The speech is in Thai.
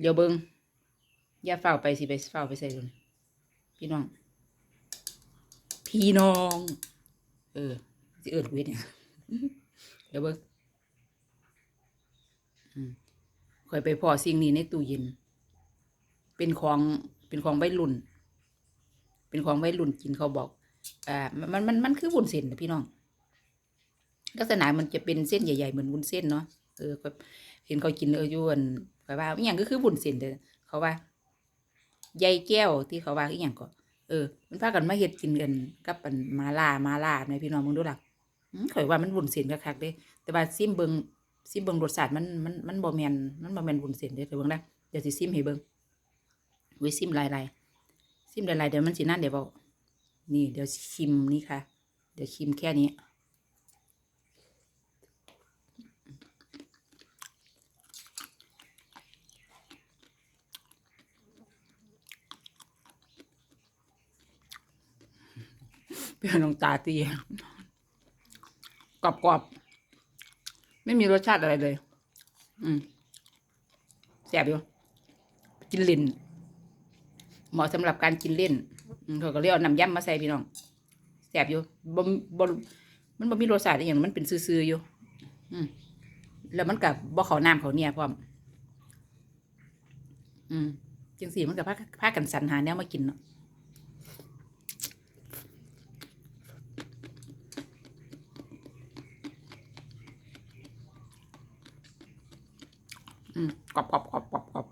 เดี๋ยวเบิงอย่าเฝ้าไปสิไปเฝ้าไปใส่ดุนพี่น้อง พี่น้อง เออสิเอิญเวทเนี่ยเดี๋ยวเบิงคอยไปพอสิ่งนี้ในตู้เย็น เป็นของเป็นของวัยรุ่น เป็นของวัยรุ่นกินเขาบอกอ่ามันมันมันคือวุ้นเส้นนะพี่น้องลักษณะมันจะเป็นเส้นใหญ่ๆเหมือนวุ้นเส้นเนาะเออเห็นเขากินเอออยวน ก็ว่าอีหย่างก็คือวุ้นเส้นเด้อเขาว่าใยแก้วที่เขาว่าอีหย่างก็เออมันพากันมาเฮ็ดกินกันกับปันมาลามาลาในพี่น้องมึงดูหล่ะอืมข่อยว่ามันวุ้นเส้นคักๆเด้แต่ว่าซิมเบิงซิมเบิงรสชาติมันมันมันบ่แม่นมันบ่แม่นวุ้นเส้นเด้อเดี๋ยวเบิ่งนะเดี๋ยวสิซิมให้เบิ่งวิซิมหลายซิมหลายเดี๋ยวมันสินั่นเดี๋ยวบอกนี่เดี๋ยวชิมนี่ค่ะ เดี๋ยวชิมแค่นี้ เปรี้ยวน้ำตาตีกรอบกรอบๆไม่มีรสชาติอะไรเลย อืมแสบอยู่กินเล่นเหมาะสำหรับการกินเล่นเขาก็เรียกเอาน้ำยำมาใส่พี่น้องแสบอยู่บ่บ่มันบ่มีรสชาติอย่างมันเป็นซื่อๆอยู่ อืมแล้วมันกับบ่เขาน้ำเขาเนี่ยพร้อมอืมจังสี่มันกับพาพากันสรรหาแนวมากินเนาะ 嗯呱呱呱呱อ